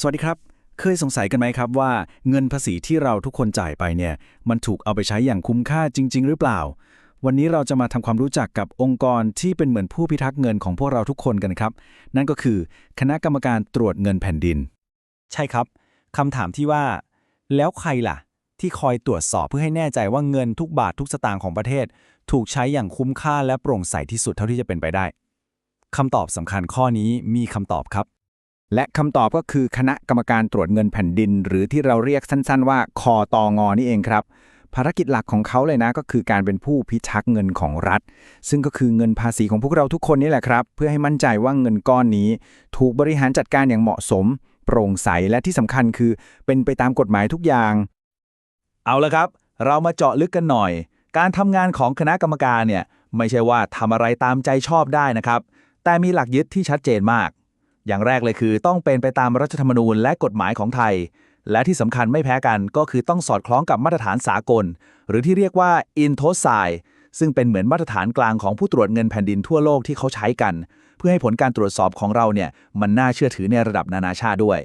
สวัสดีครับ เคยสงสัยกันไหมครับว่าเงินภาษีที่เราทุกคนจ่ายไปเนี่ย มันถูกเอาไปใช้อย่างคุ้มค่าจริง ๆ หรือเปล่า วันนี้เราจะมาทำความรู้จักกับองค์กรที่เป็นเหมือนผู้พิทักษ์เงินของพวกเราทุกคนกันครับ นั่นก็คือคณะกรรมการตรวจเงินแผ่นดิน ใช่ครับคำถามที่ว่า แล้วใครล่ะ ที่คอยตรวจสอบเพื่อให้แน่ใจว่าเงินทุกบาททุกสตางค์ของประเทศ ถูกใช้อย่างคุ้มค่าและโปร่งใสที่สุดเท่าที่จะเป็นไปได้คำตอบสำคัญข้อนี้มีคำตอบครับ และคำตอบก็คือคณะกรรมการตรวจเงินแผ่นดิน หรือที่เราเรียกสั้นๆ ว่าคอตองอนี่เองครับ ภารกิจหลักของเขาเลยนะ ก็คือการเป็นผู้พิทักษ์เงินของรัฐ ซึ่งก็คือเงินภาษีของพวกเราทุกคนนี่แหละครับ เพื่อให้มั่นใจว่าเงินก้อนนี้ ถูกบริหารจัดการอย่างเหมาะสม โปร่งใสและที่สำคัญคือ เป็นไปตามกฎหมายทุกอย่าง เอาละครับ เรามาเจาะลึกกันหน่อย การทำงานของคณะกรรมการเนี่ยไม่ใช่ว่าทำอะไรตามใจชอบได้นะครับ แต่มีหลักยึดที่ชัดเจนมาก อย่างแรกเลยคือต้องเป็นไปตามรัฐธรรมนูญและกฎหมายของไทย และที่สำคัญไม่แพ้กันก็คือต้องสอดคล้องกับมาตรฐานสากล หรือที่เรียกว่า i n t o s i ซึ่งเป็นเหมือนมาตรฐานกลางของผู้ตรวจเงินแผ่นดินทั่วโลกที่เขาใช้กัน เพื่อให้ผลการตรวจสอบของเราเนี่ยมันน่าเชื่อถือในระดับนานาชาติด้วย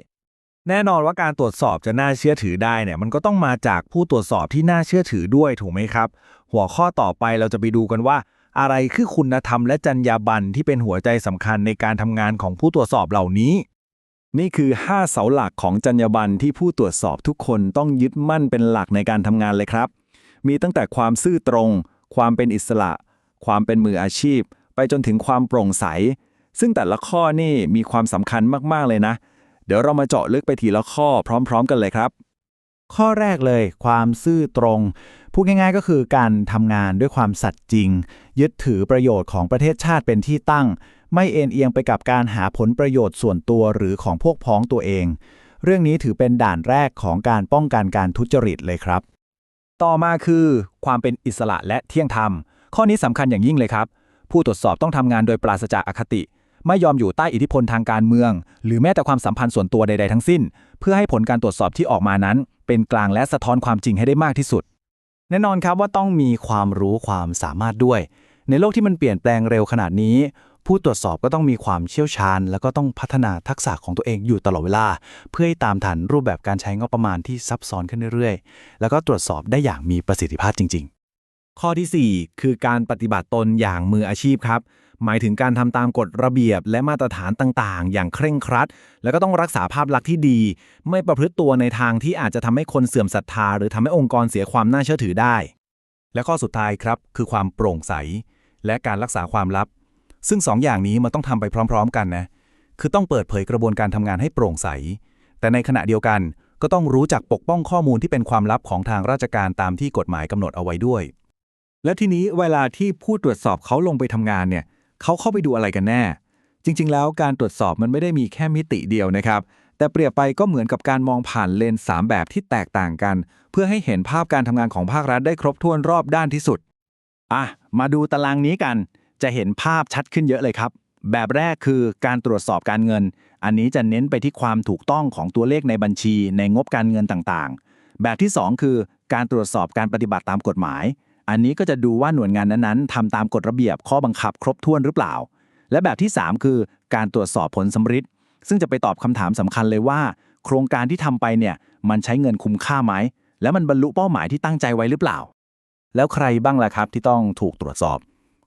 แน่นอนว่าการตรวจสอบจะน่าเชื่อถือได้เนี่ยมันก็ต้องมาจากผู้ตรวจสอบที่น่าเชื่อถือด้วยถูกไหมครับ หัวข้อต่อไปเราจะไปดูกันว่า อะไรคือคุณธรรมและจรรยาบรรณที่เป็นหัวใจสำคัญในการทำงานของผู้ตรวจสอบเหล่านี้ นี่คือ 5 เสาหลักของจรรยาบรรณที่ผู้ตรวจสอบทุกคนต้องยึดมั่นเป็นหลักในการทำงานเลยครับ มีตั้งแต่ความซื่อตรง ความเป็นอิสระ ความเป็นมืออาชีพ ไปจนถึงความโปร่งใส ซึ่งแต่ละข้อนี่มีความสำคัญมากๆเลยนะ เดี๋ยวเรามาเจาะลึกไปทีละข้อพร้อม ๆ กันเลยครับข้อแรกเลย ความซื่อตรงพูดง่ายๆก็คือการทำงานด้วยความสัตย์จริง ยึดถือประโยชน์ของประเทศชาติเป็นที่ตั้ง ไม่เอ็นเอียงไปกับการหาผลประโยชน์ส่วนตัวหรือของพวกพ้องตัวเอง เรื่องนี้ถือเป็นด่านแรกของการป้องกันการทุจริตเลยครับ ต่อมาคือ ความเป็นอิสระและเที่ยงธรรม ข้อนี้สำคัญอย่างยิ่งเลยครับ ผู้ตรวจสอบต้องทำงานโดยปราศจากอคติ ไม่ยอมอยู่ใต้อิทธิพลทางการเมือง หรือแม้แต่ความสัมพันธ์ส่วนตัวใดๆทั้งสิ้น เพื่อให้ผลการตรวจสอบที่ออกมานั้น เป็นกลางและสะท้อนความจริงให้ได้มากที่สุด แน่นอนครับว่าต้องมีความรู้ความสามารถด้วย ในโลกที่มันเปลี่ยนแปลงเร็วขนาดนี้ ผู้ตรวจสอบก็ต้องมีความเชี่ยวชาญ แล้วก็ต้องพัฒนาทักษะของตัวเองอยู่ตลอดเวลา เพื่อให้ตามทันรูปแบบการใช้งบประมาณที่ซับซ้อนขึ้นเรื่อยๆ แล้วก็ตรวจสอบได้อย่างมีประสิทธิภาพจริง ๆ ข้อทีสี่ 4 คือการปฏิบัติตนอย่างมืออาชีพครับ หมายถึงการทำตามกฎระเบียบและมาตรฐานต่างๆ อย่างเคร่งครัด แล้วก็ต้องรักษาภาพลักษณ์ที่ดี ไม่ประพฤติตัวในทางที่อาจจะทำให้คนเสื่อมศรัทธา หรือทำให้องค์กรเสียความน่าเชื่อถือได้ และข้อสุดท้ายครับ คือความโปร่งใส และการรักษาความลับ ซึ่งสองอย่างนี้มันต้องทำไปพร้อม ๆ กันนะคือต้องเปิดเผยกระบวนการทำงานให้โปร่งใส แต่ในขณะเดียวกันก็ต้องรู้จักปกป้องข้อมูลที่เป็นความลับของทางราชการตามที่กฎหมายกำหนดเอาไว้ด้วย และทีนี้เวลาที่ผู้ตรวจสอบเขาลงไปทำงานเนี่ยเขาเข้าไปดูอะไรกันแน่ จริง ๆ แล้วการตรวจสอบมันไม่ได้มีแค่มิติเดียวนะครับ แต่เปรียบไปก็เหมือนกับการมองผ่านเลนส์3แบบที่แตกต่างกัน เพื่อให้เห็นภาพการทำงานของภาครัฐได้ครบถ้วนรอบด้านที่สุด อะ มาดูตารางนี้กัน จะเห็นภาพชัดขึ้นเยอะเลยครับ แบบแรกคือการตรวจสอบการเงิน อันนี้จะเน้นไปที่ความถูกต้องของตัวเลขในบัญชีในงบการเงินต่างๆ แบบที่ 2 คือ การตรวจสอบการปฏิบัติตามกฎหมาย อันนี้ก็จะดูว่าหน่วยงานนั้นๆทำตามกฎระเบียบข้อบังคับครบถ้วนหรือเปล่า และแบบที่ 3 คือการตรวจสอบผลสำฤทธิ์ซึ่งจะไปตอบคำถามสำคัญเลยว่า โครงการที่ทำไปเนี่ยมันใช้เงินคุ้มค่าไหม และมันบรรลุเป้าหมายที่ตั้งใจไว้หรือเปล่า แล้วใครบ้างล่ะครับที่ต้องถูกตรวจสอบ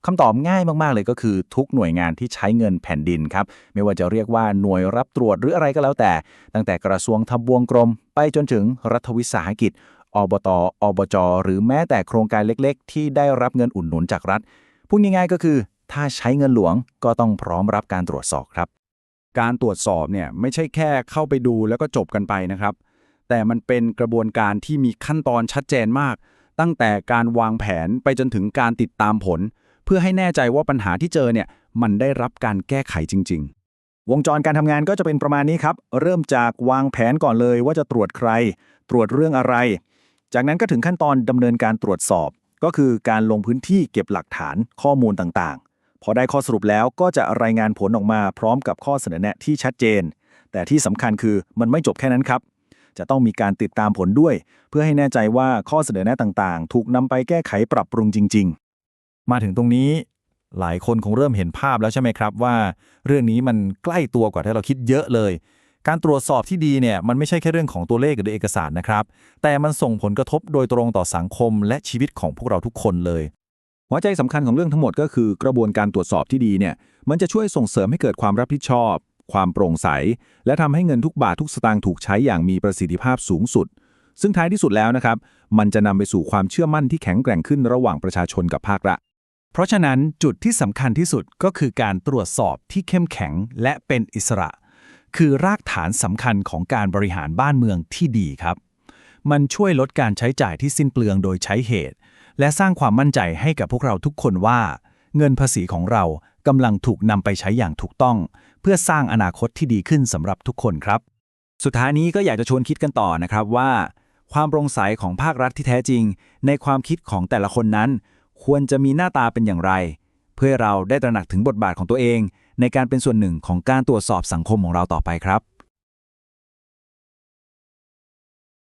คำตอบง่ายมากๆเลยก็คือทุกหน่วยงานที่ใช้เงินแผ่นดินครับ ไม่ว่าจะเรียกว่าหน่วยรับตรวจหรืออะไรก็แล้วแต่ ตั้งแต่กระทรวงทบวงกรม ไปจนถึงรัฐวิสาหกิจ อบต อบจ หรือแม้แต่โครงการเล็กๆ ที่ได้รับเงินอุดหนุนจากรัฐ พูดง่ายๆก็คือ ถ้าใช้เงินหลวงก็ต้องพร้อมรับการตรวจสอบครับ การตรวจสอบเนี่ยไม่ใช่แค่เข้าไปดูแล้วก็จบกันไปนะครับ แต่มันเป็นกระบวนการที่มีขั้นตอนชัดเจนมาก ตั้งแต่การวางแผนไปจนถึงการติดตามผล เพื่อให้แน่ใจว่าปัญหาที่เจอเนี่ยมันได้รับการแก้ไขจริง ๆวงจรการทำงานก็จะเป็นประมาณนี้ครับ เริ่มจากวางแผนก่อนเลยว่าจะตรวจใคร ตรวจเรื่องอะไร จากนั้นก็ถึงขั้นตอนดำเนินการตรวจสอบ ก็คือการลงพื้นที่เก็บหลักฐานข้อมูลต่างๆ พอได้ข้อสรุปแล้วก็จะรายงานผลออกมาพร้อมกับข้อเสนอแนะที่ชัดเจน แต่ที่สำคัญคือมันไม่จบแค่นั้นครับ จะต้องมีการติดตามผลด้วย เพื่อให้แน่ใจว่าข้อเสนอแนะต่างๆ ถูกนำไปแก้ไขปรับปรุงจริง ๆ มาถึงตรงนี้หลายคนคงเริ่มเห็นภาพแล้วใช่ไหมครับว่า เรื่องนี้มันใกล้ตัวกว่าที่เราคิดเยอะเลย การตรวจสอบที่ดีเนี่ยมันไม่ใช่แค่เรื่องของตัวเลขหรือเอกสารนะครับ แต่มันส่งผลกระทบโดยตรงต่อสังคมและชีวิตของพวกเราทุกคนเลย หัวใจสำคัญของเรื่องทั้งหมดก็คือกระบวนการตรวจสอบที่ดีเนี่ยมันจะช่วยส่งเสริมให้เกิดความรับผิดชอบ ความโปร่งใส และทำให้เงินทุกบาททุกสตางค์ถูกใช้อย่างมีประสิทธิภาพสูงสุด ซึ่งท้ายที่สุดแล้วนะครับมันจะนำไปสู่ความเชื่อมั่นที่แข็งแกร่งขึ้นระหว่างประชาชนกับภาครัฐเพราะฉะนั้นจุดที่สำคัญที่สุดก็คือการตรวจสอบที่เข้มแข็งและเป็นอิสระ คือรากฐานสำคัญของการบริหารบ้านเมืองที่ดีครับ มันช่วยลดการใช้จ่ายที่สิ้นเปลืองโดยใช้เหตุ และสร้างความมั่นใจให้กับพวกเราทุกคนว่า เงินภาษีของเรากำลังถูกนำไปใช้อย่างถูกต้อง เพื่อสร้างอนาคตที่ดีขึ้นสำหรับทุกคนครับ สุดท้ายนี้ก็อยากจะชวนคิดกันต่อนะครับว่า ความโปร่งใสของภาครัฐที่แท้จริง ในความคิดของแต่ละคนนั้น ควรจะมีหน้าตาเป็นอย่างไร เพื่อเราได้ตระหนักถึงบทบาทของตัวเอง ในการเป็นส่วนหนึ่งของการตรวจสอบสังคมของเราต่อไปครับ